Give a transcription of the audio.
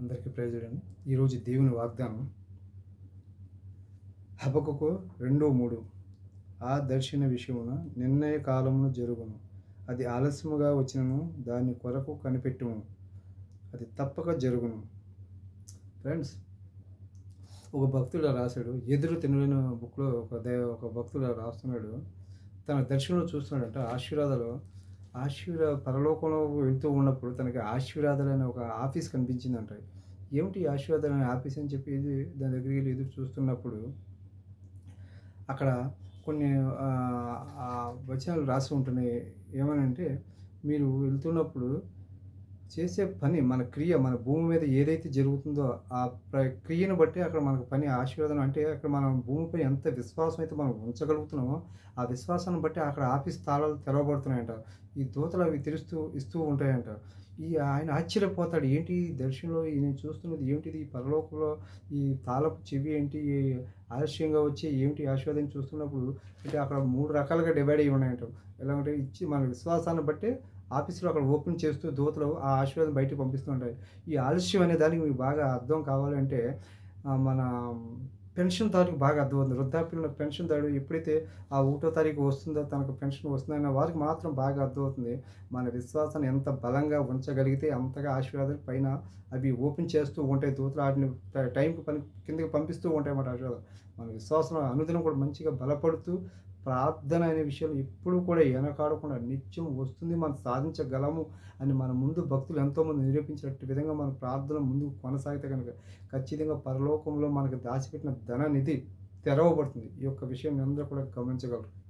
అందరికీ ప్రయోజనం ఈరోజు దేవుని వాగ్దానం హబకుకు రెండు మూడు. ఆ దర్శన విషయమున నిర్ణయ కాలమును జరుగును. అది ఆలస్యముగా వచ్చినను దాని కొరకు కనిపెట్టుము. అది తప్పక జరుగును. ఫ్రెండ్స్ ఒక భక్తుడు రాశాడు. ఎదురు తినలేని బుక్లో ఒక దే ఒక భక్తుడు రాస్తున్నాడు. తన దర్శనంలో చూస్తున్నాడంట ఆశీర్వాదాలు ఆశీర్వాద పరలోకంలో వెళ్తూ ఉన్నప్పుడు తనకి ఆశీర్వాదాలు అనే ఒక ఆఫీస్ కనిపించిందంట. ఏమిటి ఆశీర్వాదాలనే అనే ఆఫీస్ అని చెప్పి దాని దగ్గరికి వెళ్ళి ఎదురు చూస్తున్నప్పుడు అక్కడ కొన్ని వచనాలు రాసి ఉంటున్నాయి. ఏమనంటే మీరు వెళ్తున్నప్పుడు చేసే పని మన క్రియ మన భూమి మీద ఏదైతే జరుగుతుందో ఆ ప్రక్రియను బట్టి అక్కడ మనకు పని ఆశీర్వాదం అంటే అక్కడ మనం భూమిపై ఎంత విశ్వాసం అయితే మనం ఉంచగలుగుతున్నామో ఆ విశ్వాసాన్ని బట్టి అక్కడ ఆఫీస్ తాళాలు తెరవబడుతున్నాయంట. ఈ దూతలు అవి తెరుస్తూ ఇస్తూ ఉంటాయంట. ఈ ఆయన ఆశ్చర్యపోతాడు. ఏంటి దర్శనంలో ఈ నేను చూస్తున్నది ఏంటిది? ఈ పరలోకంలో ఈ తాళపు చెవి ఏంటి? ఆలస్యంగా వచ్చి ఏమిటి ఆశీర్వాదం చూస్తున్నప్పుడు అంటే అక్కడ మూడు రకాలుగా డివైడ్ అయ్యి ఉన్నాయంట. ఎలా అంటే ఇచ్చి మన విశ్వాసాన్ని బట్టి ఆఫీసులో అక్కడ ఓపెన్ చేస్తూ దూతలు ఆ ఆశీర్వాదం బయటకు పంపిస్తుంటాయి. ఈ ఆలస్యం అనే దానికి మీకు బాగా అర్థం కావాలంటే మన పెన్షన్ తారీఖు బాగా అర్థమవుతుంది వృద్ధాప్యంలో పెన్షన్ తాడు ఎప్పుడైతే ఆ ఒకటో తారీఖు వస్తుందో తనకు పెన్షన్ వస్తుందన్న వారికి మాత్రం బాగా అర్థమవుతుంది మన విశ్వాసాన్ని ఎంత బలంగా ఉంచగలిగితే అంతగా ఆశీర్వాదాలు పైన అవి ఓపెన్ చేస్తూ ఉంటాయి దూతలు. వాటిని టైంకి పని కిందకి పంపిస్తూ ఉంటాయి అన్నమాట ఆశీర్వాదం మన విశ్వాసం అనుదినం కూడా మంచిగా బలపడుతూ ప్రార్థన అనే విషయం ఎప్పుడు కూడా వెనకాడకుండా నిత్యం వస్తుంది. మనం సాధించగలము అని మన ముందు భక్తులు ఎంతోమంది నిరూపించినట్టు విధంగా మన ప్రార్థన ముందుకు కొనసాగితే కనుక ఖచ్చితంగా పరలోకంలో మనకు దాచిపెట్టిన ధన నిధి తెరవబడుతుంది. ఈ యొక్క విషయం అందరూ కూడా గమనించగలరు.